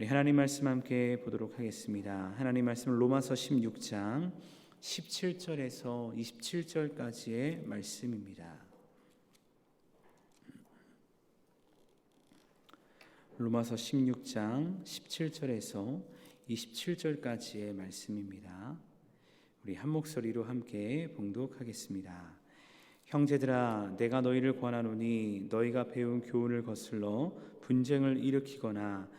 우리 하나님 말씀 함께 보도록 하겠습니다. 하나님 말씀 로마서 16장 17절에서 27절까지의 말씀입니다. 로마서 16장 17절에서 27절까지의 말씀입니다. 우리 한 목소리로 함께 봉독하겠습니다. 형제들아 내가 너희를 권하노니 너희가 배운 교훈을 거슬러 분쟁을 일으키거나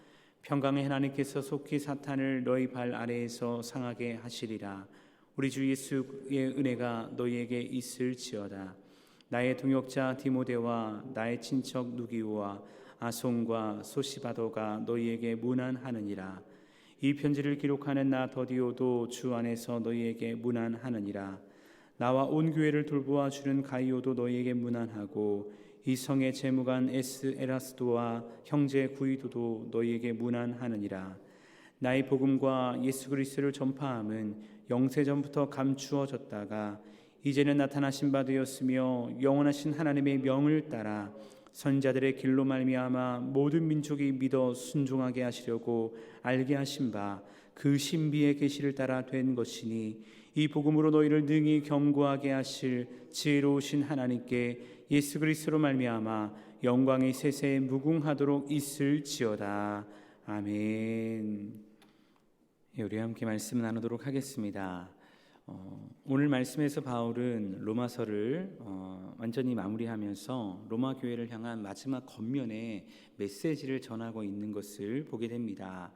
평강의 하나님께서 속히 사탄을 너희 발 아래에서 상하게 하시리라. 우리 주 예수의 은혜가 너희에게 있을지어다. 나의 동역자 디모데와 나의 친척 누기오와 아송과 소시바도가 너희에게 문안하느니라. 이 편지를 기록하는 나 더디오도 주 안에서 너희에게 문안하느니라. 나와 온 교회를 돌보아 주는 가이오도 너희에게 문안하고 이 성의 재무관 에스 에라스도와 형제 구이도도 너희에게 문안하느니라. 나의 복음과 예수 그리스도를 전파함은 영세 전부터 감추어졌다가 이제는 나타나신 바 되었으며 영원하신 하나님의 명을 따라 선자들의 길로 말미암아 모든 민족이 믿어 순종하게 하시려고 알게 하신 바 그 신비의 계시를 따라 된 것이니 이 복음으로 너희를 능히 겸고하게 하실 지혜로우신 하나님께 예수 그리스도로 말미암아 영광이 세세에 무궁하도록 있을지어다 아멘. 예, 우리 함께 말씀 나누도록 하겠습니다. 어, 오늘 말씀에서 바울은 로마서를 어, 완전히 마무리하면서 로마 교회를 향한 마지막 겉면에 메시지를 전하고 있는 것을 보게 됩니다.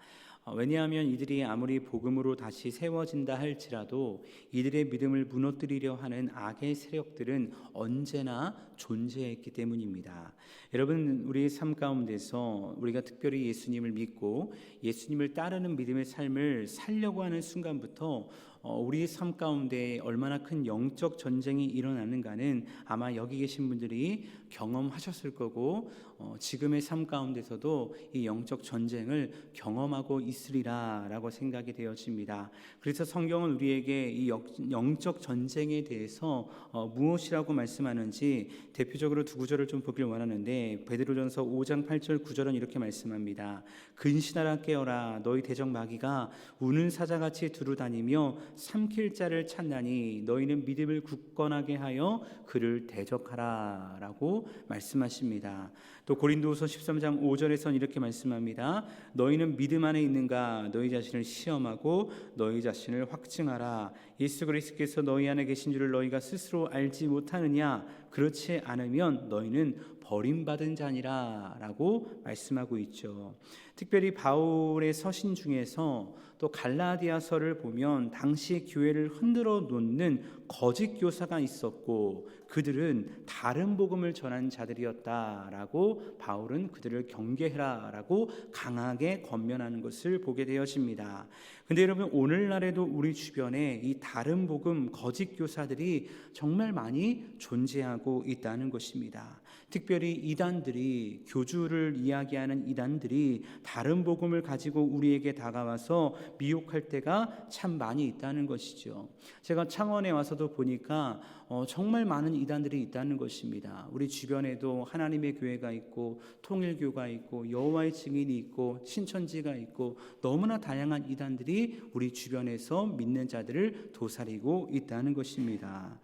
어, 왜냐하면 이들이 아무리 복음으로 다시 세워진다 할지라도 이들의 믿음을 무너뜨리려 하는 악의 세력들은 언제나 존재했기 때문입니다. 여러분 우리의 삶 가운데서 우리가 특별히 예수님을 믿고 예수님을 따르는 믿음의 삶을 살려고 하는 순간부터 어, 우리의 삶 가운데 얼마나 큰 영적 전쟁이 일어나는가는 아마 여기 계신 분들이 경험하셨을 거고 어, 지금의 삶 가운데서도 이 영적 전쟁을 경험하고 있으리라라고 생각이 되어집니다. 그래서 성경은 우리에게 이 영적 전쟁에 대해서 어, 무엇이라고 말씀하는지 대표적으로 두 구절을 좀 보길 원하는데 베드로전서 5장 8절 9절은 이렇게 말씀합니다. 근신하라 깨어라 너희 대적 마귀가 우는 사자같이 두루 다니며 삼킬 자를 찾나니 너희는 믿음을 굳건하게 하여 그를 대적하라라고 말씀하십니다. 또 고린도후서 13장 5절에선 이렇게 말씀합니다. 너희는 믿음 안에 있는가 너희 자신을 시험하고 너희 자신을 확증하라. 예수 그리스도께서 너희 안에 계신 줄을 너희가 스스로 알지 못하느냐 그렇지 않으면 너희는 버림받은 자니라라고 말씀하고 있죠. 특별히 바울의 서신 중에서 또 갈라디아서를 보면 당시 교회를 흔들어 놓는 거짓 교사가 있었고 그들은 다른 복음을 전한 자들이었다라고 바울은 그들을 경계해라라고 강하게 권면하는 것을 보게 되어집니다. 근데 여러분 오늘날에도 우리 주변에 이 다른 복음 거짓 교사들이 정말 많이 존재하고 있다는 것입니다. 특별히 이단들이 교주를 이야기하는 이단들이 다른 복음을 가지고 우리에게 다가와서 미혹할 때가 참 많이 있다는 것이죠. 제가 창원에 와서도 보니까 어, 정말 많은 이단들이 있다는 것입니다. 우리 주변에도 하나님의 교회가 있고 통일교가 있고 여호와의 증인이 있고 신천지가 있고 너무나 다양한 이단들이 우리 주변에서 믿는 자들을 도사리고 있다는 것입니다.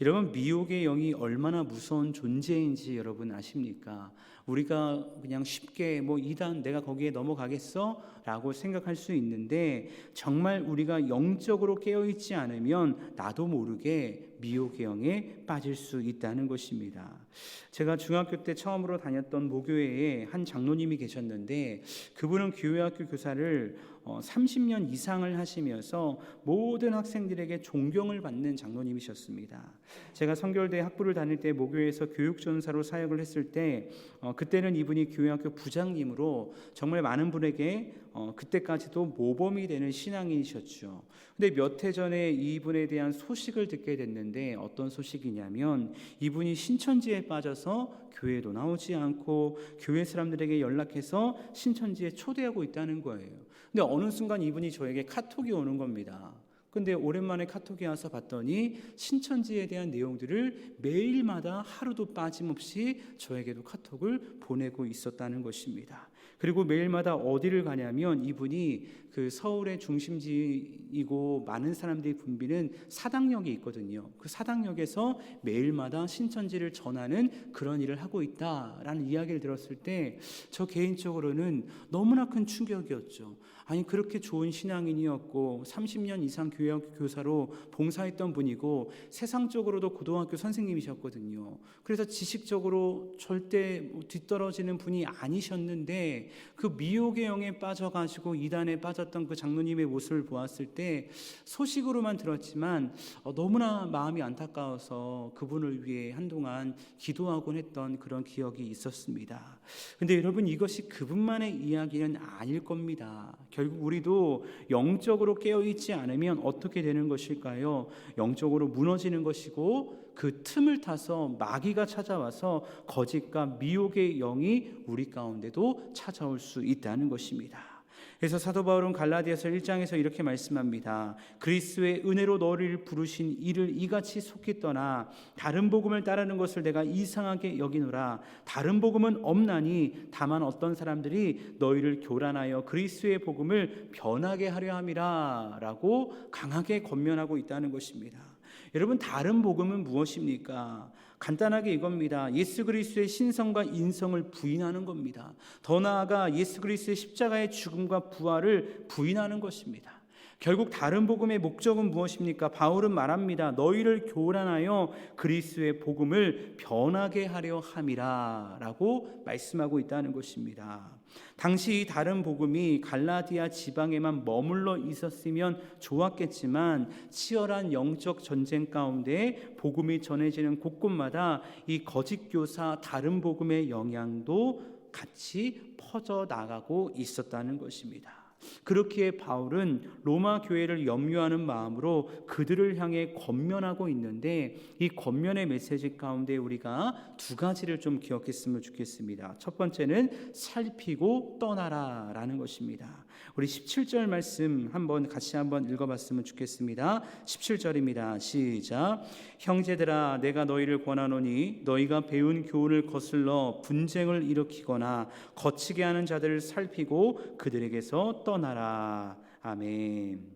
여러분 미혹의 영이 얼마나 무서운 존재인지 여러분 아십니까? 우리가 그냥 쉽게 뭐 이단 내가 거기에 넘어가겠어? 라고 생각할 수 있는데 정말 우리가 영적으로 깨어 있지 않으면 나도 모르게 미혹의 영에 빠질 수 있다는 것입니다. 제가 중학교 때 처음으로 다녔던 모교회에 한 장로님이 계셨는데 그분은 교회학교 교사를 30년 어, 이상을 하시면서 모든 학생들에게 존경을 받는 장로님이셨습니다. 제가 성결대 학부를 다닐 때 모교에서 교육전사로 사역을 했을 때 어, 그때는 이분이 교회학교 부장님으로 정말 많은 분에게 어, 그때까지도 모범이 되는 신앙인이셨죠. 근데 몇 해 전에 이분에 대한 소식을 듣게 됐는데 어떤 소식이냐면 이분이 신천지에 빠져서 교회도 나오지 않고 교회 사람들에게 연락해서 신천지에 초대하고 있다는 거예요. 근데 어느 순간 이분이 저에게 카톡이 오는 겁니다. 근데 오랜만에 카톡이 와서 봤더니 신천지에 대한 내용들을 매일마다 하루도 빠짐없이 저에게도 카톡을 보내고 있었다는 것입니다. 그리고 매일마다 어디를 가냐면 이분이 그 서울의 중심지이고 많은 사람들이 붐비는 사당역이 있거든요. 그 사당역에서 매일마다 신천지를 전하는 그런 일을 하고 있다라는 이야기를 들었을 때 저 개인적으로는 너무나 큰 충격이었죠. 아니 그렇게 좋은 신앙인이었고 30년 이상 교회학 교사로 봉사했던 분이고 세상적으로도 고등학교 선생님이셨거든요. 그래서 지식적으로 절대 뭐 뒤떨어지는 분이 아니셨는데 그 미혹의 영에 빠져가지고 이단에 빠 졌던 그 장로님의 모습을 보았을 때 소식으로만 들었지만 어, 너무나 마음이 안타까워서 그분을 위해 한동안 기도하곤 했던 그런 기억이 있었습니다. 근데 여러분 이것이 그분만의 이야기는 아닐 겁니다. 결국 우리도 영적으로 깨어 있지 않으면 어떻게 되는 것일까요? 영적으로 무너지는 것이고 그 틈을 타서 마귀가 찾아와서 거짓과 미혹의 영이 우리 가운데도 찾아올 수 있다는 것입니다. 그래서 사도 바울은 갈라디아서 1장에서 이렇게 말씀합니다. 그리스도의 은혜로 너를 부르신 이를 이같이 속히 떠나 다른 복음을 따르는 것을 내가 이상하게 여기노라. 다른 복음은 없나니 다만 어떤 사람들이 너희를 교란하여 그리스도의 복음을 변하게 하려 함이라라고 강하게 권면하고 있다는 것입니다. 여러분 다른 복음은 무엇입니까? 간단하게 이겁니다. 예수 그리스도의 신성과 인성을 부인하는 겁니다. 더 나아가 예수 그리스도의 십자가의 죽음과 부활을 부인하는 것입니다. 결국 다른 복음의 목적은 무엇입니까? 바울은 말합니다. 너희를 교란하여 그리스도의 복음을 변하게 하려 함이라라고 말씀하고 있다는 것입니다. 당시 이 다른 복음이 갈라디아 지방에만 머물러 있었으면 좋았겠지만 치열한 영적 전쟁 가운데 복음이 전해지는 곳곳마다 이 거짓 교사 다른 복음의 영향도 같이 퍼져 나가고 있었다는 것입니다. 그렇기에 바울은 로마 교회를 염려하는 마음으로 그들을 향해 권면하고 있는데 이 권면의 메시지 가운데 우리가 두 가지를 좀 기억했으면 좋겠습니다. 첫 번째는 살피고 떠나라라는 것입니다. 우리 17절 말씀 한번 같이 한번 읽어봤으면 좋겠습니다. 17절입니다. 시작. 형제들아, 내가 너희를 권하노니 너희가 배운 교훈을 거슬러 분쟁을 일으키거나 거치게 하는 자들을 살피고 그들에게서 떠나라. 아멘.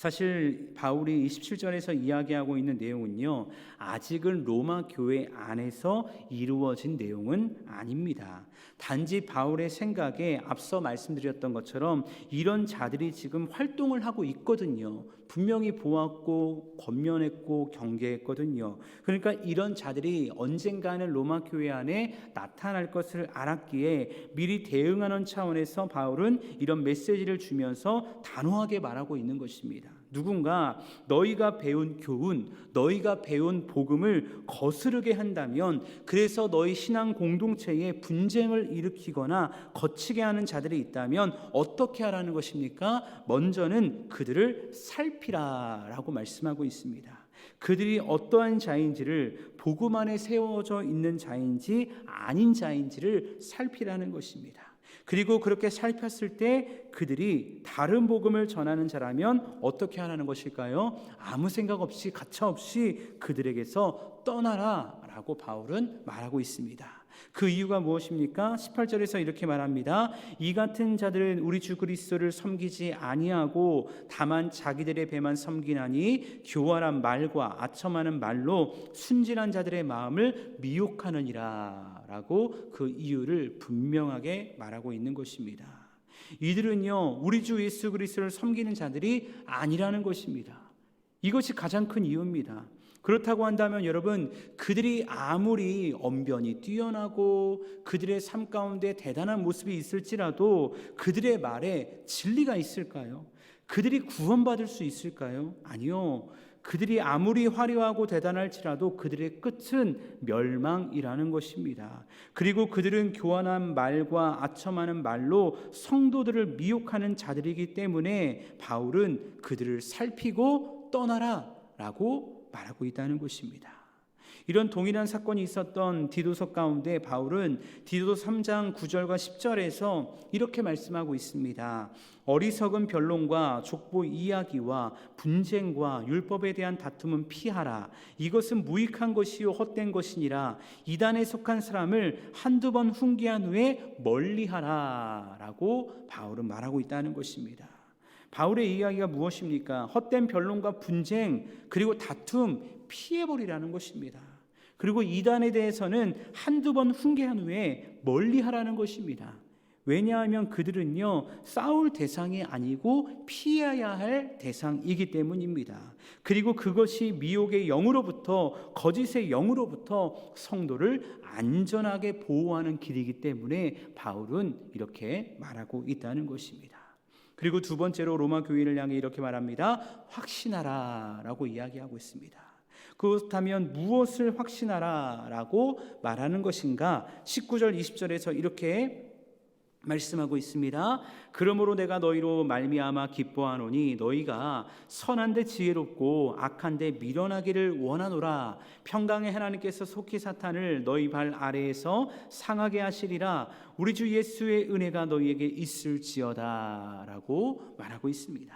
사실 바울이 27절에서 이야기하고 있는 내용은요, 아직은 로마 교회 안에서 이루어진 내용은 아닙니다. 단지 바울의 생각에 앞서 말씀드렸던 것처럼 이런 자들이 지금 활동을 하고 있거든요. 분명히 보았고 권면했고 경계했거든요. 그러니까 이런 자들이 언젠가는 로마 교회 안에 나타날 것을 알았기에 미리 대응하는 차원에서 바울은 이런 메시지를 주면서 단호하게 말하고 있는 것입니다. 누군가 너희가 배운 교훈, 너희가 배운 복음을 거스르게 한다면 그래서 너희 신앙 공동체에 분쟁을 일으키거나 거치게 하는 자들이 있다면 어떻게 하라는 것입니까? 먼저는 그들을 살피라라고 말씀하고 있습니다. 그들이 어떠한 자인지를 복음 안에 세워져 있는 자인지 아닌 자인지를 살피라는 것입니다. 그리고 그렇게 살폈을 때 그들이 다른 복음을 전하는 자라면 어떻게 하라는 것일까요? 아무 생각 없이 가차 없이 그들에게서 떠나라 라고 바울은 말하고 있습니다. 그 이유가 무엇입니까? 18절에서 이렇게 말합니다. 이 같은 자들은 우리 주 그리스도를 섬기지 아니하고 다만 자기들의 배만 섬기나니 교활한 말과 아첨하는 말로 순진한 자들의 마음을 미혹하느니라라고 그 이유를 분명하게 말하고 있는 것입니다. 이들은요 우리 주 예수 그리스도를 섬기는 자들이 아니라는 것입니다. 이것이 가장 큰 이유입니다. 그렇다고 한다면 여러분 그들이 아무리 언변이 뛰어나고 그들의 삶 가운데 대단한 모습이 있을지라도 그들의 말에 진리가 있을까요? 그들이 구원받을 수 있을까요? 아니요. 그들이 아무리 화려하고 대단할지라도 그들의 끝은 멸망이라는 것입니다. 그리고 그들은 교환한 말과 아첨하는 말로 성도들을 미혹하는 자들이기 때문에 바울은 그들을 살피고 떠나라 라고 말하고 있다는 것입니다. 이런 동일한 사건이 있었던 디도서 가운데 바울은 디도서 3장 9절과 10절에서 이렇게 말씀하고 있습니다. 어리석은 변론과 족보 이야기와 분쟁과 율법에 대한 다툼은 피하라. 이것은 무익한 것이요 헛된 것이니라. 이단에 속한 사람을 한두 번 훈계한 후에 멀리하라라고 바울은 말하고 있다는 것입니다. 바울의 이야기가 무엇입니까? 헛된 변론과 분쟁 그리고 다툼 피해버리라는 것입니다. 그리고 이단에 대해서는 한두 번 훈계한 후에 멀리 하라는 것입니다. 왜냐하면 그들은요 싸울 대상이 아니고 피해야 할 대상이기 때문입니다. 그리고 그것이 미혹의 영으로부터 거짓의 영으로부터 성도를 안전하게 보호하는 길이기 때문에 바울은 이렇게 말하고 있다는 것입니다. 그리고 두 번째로 로마 교회를 향해 이렇게 말합니다. 확신하라라고 이야기하고 있습니다. 그렇다면 무엇을 확신하라라고 말하는 것인가? 19절 20절에서 이렇게 말씀하고 있습니다. 그러므로 내가 너희로 말미암아 기뻐하노니 너희가 선한데 지혜롭고 악한데 미련하기를 원하노라. 평강의 하나님께서 속히 사탄을 너희 발 아래에서 상하게 하시리라. 우리 주 예수의 은혜가 너희에게 있을지어다라고 말하고 있습니다.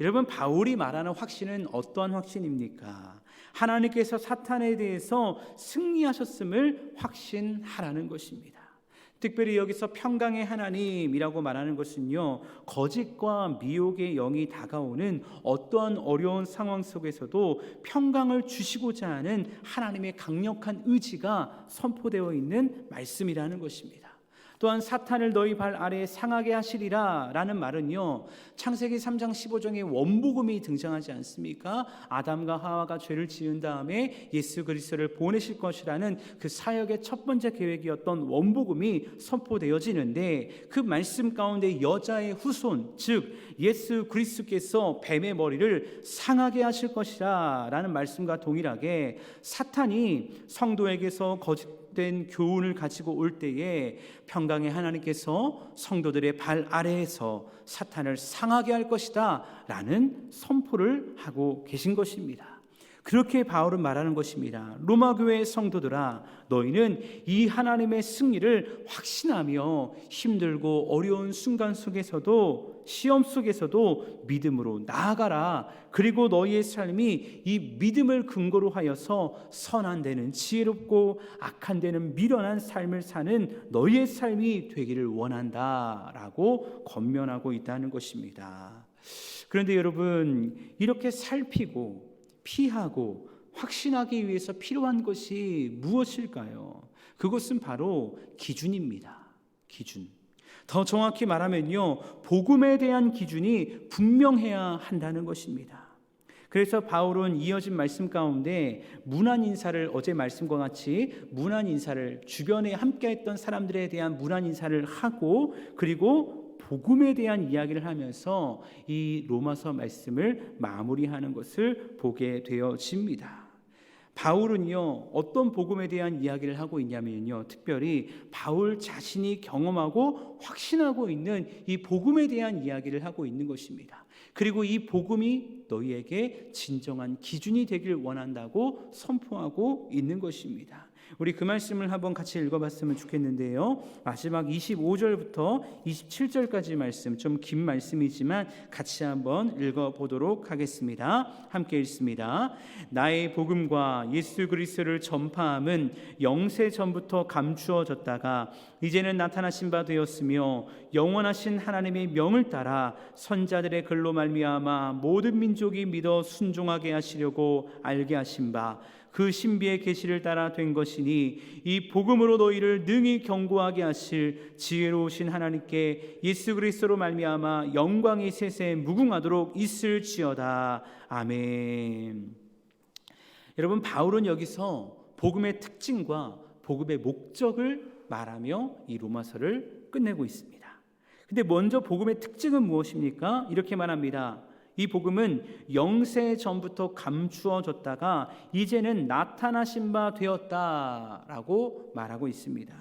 여러분 바울이 말하는 확신은 어떠한 확신입니까? 하나님께서 사탄에 대해서 승리하셨음을 확신하라는 것입니다. 특별히 여기서 평강의 하나님이라고 말하는 것은요, 거짓과 미혹의 영이 다가오는 어떠한 어려운 상황 속에서도 평강을 주시고자 하는 하나님의 강력한 의지가 선포되어 있는 말씀이라는 것입니다. 또한 사탄을 너희 발 아래에 상하게 하시리라 라는 말은요 창세기 3장 15장에 원복음이 등장하지 않습니까? 아담과 하와가 죄를 지은 다음에 예수 그리스도를 보내실 것이라는 그 사역의 첫 번째 계획이었던 원복음이 선포되어지는데 그 말씀 가운데 여자의 후손 즉 예수 그리스도께서 뱀의 머리를 상하게 하실 것이라 라는 말씀과 동일하게 사탄이 성도에게서 거짓 된 교훈을 가지고 올 때에 평강의 하나님께서 성도들의 발 아래에서 사탄을 상하게 할 것이다 라는 선포를 하고 계신 것입니다. 그렇게 바울은 말하는 것입니다. 로마 교회의 성도들아 너희는 이 하나님의 승리를 확신하며 힘들고 어려운 순간 속에서도 시험 속에서도 믿음으로 나아가라. 그리고 너희의 삶이 이 믿음을 근거로 하여서 선한 데는 지혜롭고 악한 데는 미련한 삶을 사는 너희의 삶이 되기를 원한다라고 권면하고 있다는 것입니다. 그런데 여러분 이렇게 살피고 피하고 확신하기 위해서 필요한 것이 무엇일까요? 그것은 바로 기준입니다. 기준. 더 정확히 말하면요, 복음에 대한 기준이 분명해야 한다는 것입니다. 그래서 바울은 이어진 말씀 가운데 문안 인사를 어제 말씀과 같이 문안 인사를 주변에 함께했던 사람들에 대한 문안 인사를 하고 그리고 복음에 대한 이야기를 하면서 이 로마서 말씀을 마무리하는 것을 보게 되어집니다. 바울은요, 어떤 복음에 대한 이야기를 하고 있냐면요, 특별히 바울 자신이 경험하고 확신하고 있는 이 복음에 대한 이야기를 하고 있는 것입니다. 그리고 이 복음이 너희에게 진정한 기준이 되길 원한다고 선포하고 있는 것입니다. 우리 그 말씀을 한번 같이 읽어봤으면 좋겠는데요. 마지막 25절부터 27절까지 말씀 좀 긴 말씀이지만 같이 한번 읽어보도록 하겠습니다. 함께 읽습니다. 나의 복음과 예수 그리스도를 전파함은 영세 전부터 감추어졌다가 이제는 나타나신 바 되었으며 영원하신 하나님의 명을 따라 선자들의 글로 말미암아 모든 민족이 믿어 순종하게 하시려고 알게 하신 바 그 신비의 계시를 따라 된 것이니 이 복음으로 너희를 능히 경고하게 하실 지혜로우신 하나님께 예수 그리스도로 말미암아 영광이 세세 무궁하도록 있을지어다 아멘. 여러분 바울은 여기서 복음의 특징과 복음의 목적을 말하며 이 로마서를 끝내고 있습니다. 근데 먼저 복음의 특징은 무엇입니까? 이렇게 말합니다. 이 복음은 영세 전부터 감추어졌다가 이제는 나타나신 바 되었다라고 말하고 있습니다.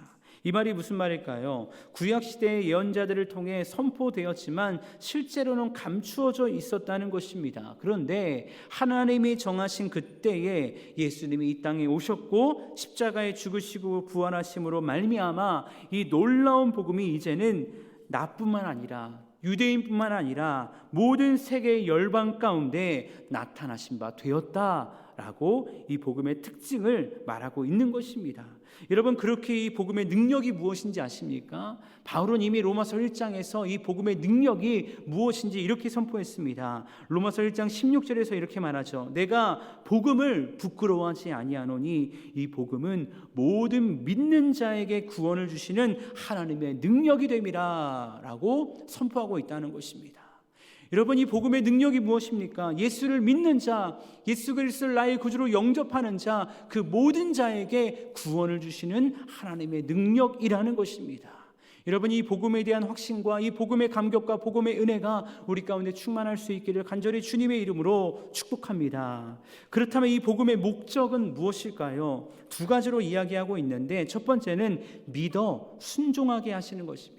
이 말이 무슨 말일까요? 구약 시대의 예언자들을 통해 선포되었지만 실제로는 감추어져 있었다는 것입니다. 그런데 하나님이 정하신 그때에 예수님이 이 땅에 오셨고 십자가에 죽으시고 부활하심으로 말미암아 이 놀라운 복음이 이제는 나뿐만 아니라 유대인뿐만 아니라 모든 세계 열방 가운데 나타나신 바 되었다 라고 이 복음의 특징을 말하고 있는 것입니다. 여러분 그렇게 이 복음의 능력이 무엇인지 아십니까? 바울은 이미 로마서 1장에서 이 복음의 능력이 무엇인지 이렇게 선포했습니다. 로마서 1장 16절에서 이렇게 말하죠. 내가 복음을 부끄러워하지 아니하노니 이 복음은 모든 믿는 자에게 구원을 주시는 하나님의 능력이 됨이라 라고 선포하고 있다는 것입니다. 여러분 이 복음의 능력이 무엇입니까? 예수를 믿는 자, 예수 그리스도를 나의 구주로 영접하는 자, 그 모든 자에게 구원을 주시는 하나님의 능력이라는 것입니다. 여러분 이 복음에 대한 확신과 이 복음의 감격과 복음의 은혜가 우리 가운데 충만할 수 있기를 간절히 주님의 이름으로 축복합니다. 그렇다면 이 복음의 목적은 무엇일까요? 두 가지로 이야기하고 있는데 첫 번째는 믿어 순종하게 하시는 것입니다.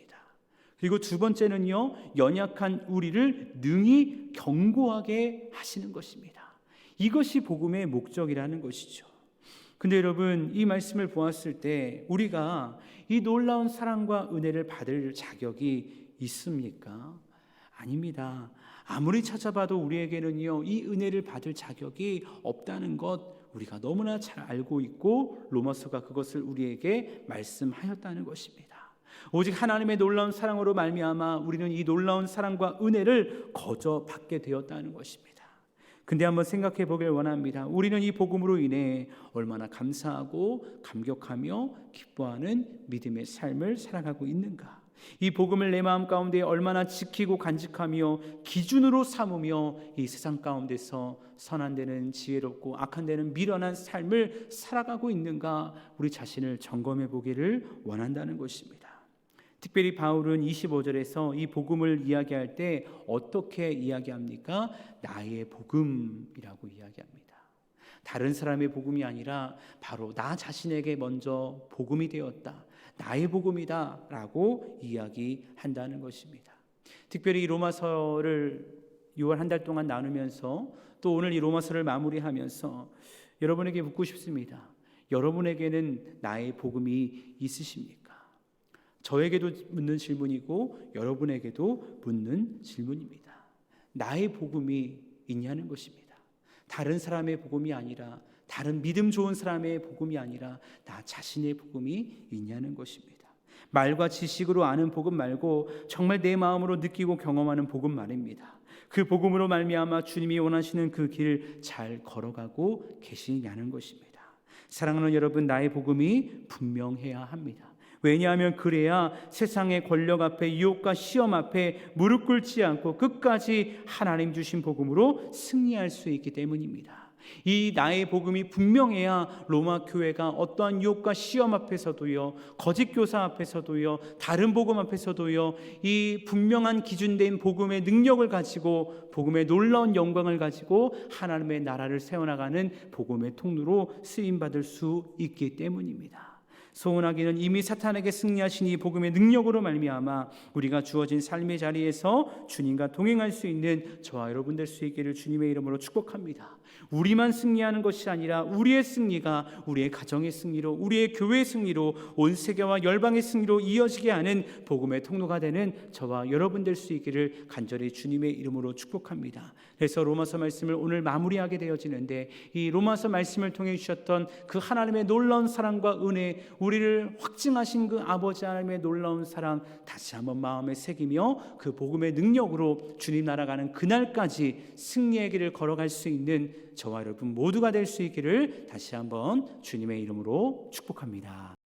그리고 두 번째는요, 연약한 우리를 능히 경고하게 하시는 것입니다. 이것이 복음의 목적이라는 것이죠. 근데 여러분, 이 말씀을 보았을 때 우리가 이 놀라운 사랑과 은혜를 받을 자격이 있습니까? 아닙니다. 아무리 찾아봐도 우리에게는요, 이 은혜를 받을 자격이 없다는 것 우리가 너무나 잘 알고 있고 로마서가 그것을 우리에게 말씀하였다는 것입니다. 오직 하나님의 놀라운 사랑으로 말미암아 우리는 이 놀라운 사랑과 은혜를 거저 받게 되었다는 것입니다. 근데 한번 생각해 보길 원합니다. 우리는 이 복음으로 인해 얼마나 감사하고 감격하며 기뻐하는 믿음의 삶을 살아가고 있는가? 이 복음을 내 마음 가운데 얼마나 지키고 간직하며 기준으로 삼으며 이 세상 가운데서 선한 데는 지혜롭고 악한 데는 미련한 삶을 살아가고 있는가? 우리 자신을 점검해 보기를 원한다는 것입니다. 특별히 바울은 25절에서 이 복음을 이야기할 때 어떻게 이야기합니까? 나의 복음이라고 이야기합니다. 다른 사람의 복음이 아니라 바로 나 자신에게 먼저 복음이 되었다. 나의 복음이다라고 이야기한다는 것입니다. 특별히 이 로마서를 6월 한 달 동안 나누면서 또 오늘 이 로마서를 마무리하면서 여러분에게 묻고 싶습니다. 여러분에게는 나의 복음이 있으십니까? 저에게도 묻는 질문이고 여러분에게도 묻는 질문입니다. 나의 복음이 있냐는 것입니다. 다른 사람의 복음이 아니라 다른 믿음 좋은 사람의 복음이 아니라 나 자신의 복음이 있냐는 것입니다. 말과 지식으로 아는 복음 말고 정말 내 마음으로 느끼고 경험하는 복음 말입니다. 그 복음으로 말미암아 주님이 원하시는 그 길을 잘 걸어가고 계시냐는 것입니다. 사랑하는 여러분, 나의 복음이 분명해야 합니다. 왜냐하면 그래야 세상의 권력 앞에 유혹과 시험 앞에 무릎 꿇지 않고 끝까지 하나님 주신 복음으로 승리할 수 있기 때문입니다. 이 나의 복음이 분명해야 로마 교회가 어떠한 유혹과 시험 앞에서도요, 거짓 교사 앞에서도요, 다른 복음 앞에서도요, 이 분명한 기준된 복음의 능력을 가지고 복음의 놀라운 영광을 가지고 하나님의 나라를 세워나가는 복음의 통로로 쓰임 받을 수 있기 때문입니다. 소원하기는 이미 사탄에게 승리하신 이 복음의 능력으로 말미암아 우리가 주어진 삶의 자리에서 주님과 동행할 수 있는 저와 여러분 될 수 있기를 주님의 이름으로 축복합니다. 우리만 승리하는 것이 아니라 우리의 승리가 우리의 가정의 승리로 우리의 교회의 승리로 온 세계와 열방의 승리로 이어지게 하는 복음의 통로가 되는 저와 여러분 될 수 있기를 간절히 주님의 이름으로 축복합니다. 그래서 로마서 말씀을 오늘 마무리하게 되어지는데 이 로마서 말씀을 통해 주셨던 그 하나님의 놀라운 사랑과 은혜 우리를 확증하신 그 아버지 하나님의 놀라운 사랑 다시 한번 마음에 새기며 그 복음의 능력으로 주님 나라가는 그날까지 승리의 길을 걸어갈 수 있는 저와 여러분 모두가 될 수 있기를 다시 한번 주님의 이름으로 축복합니다.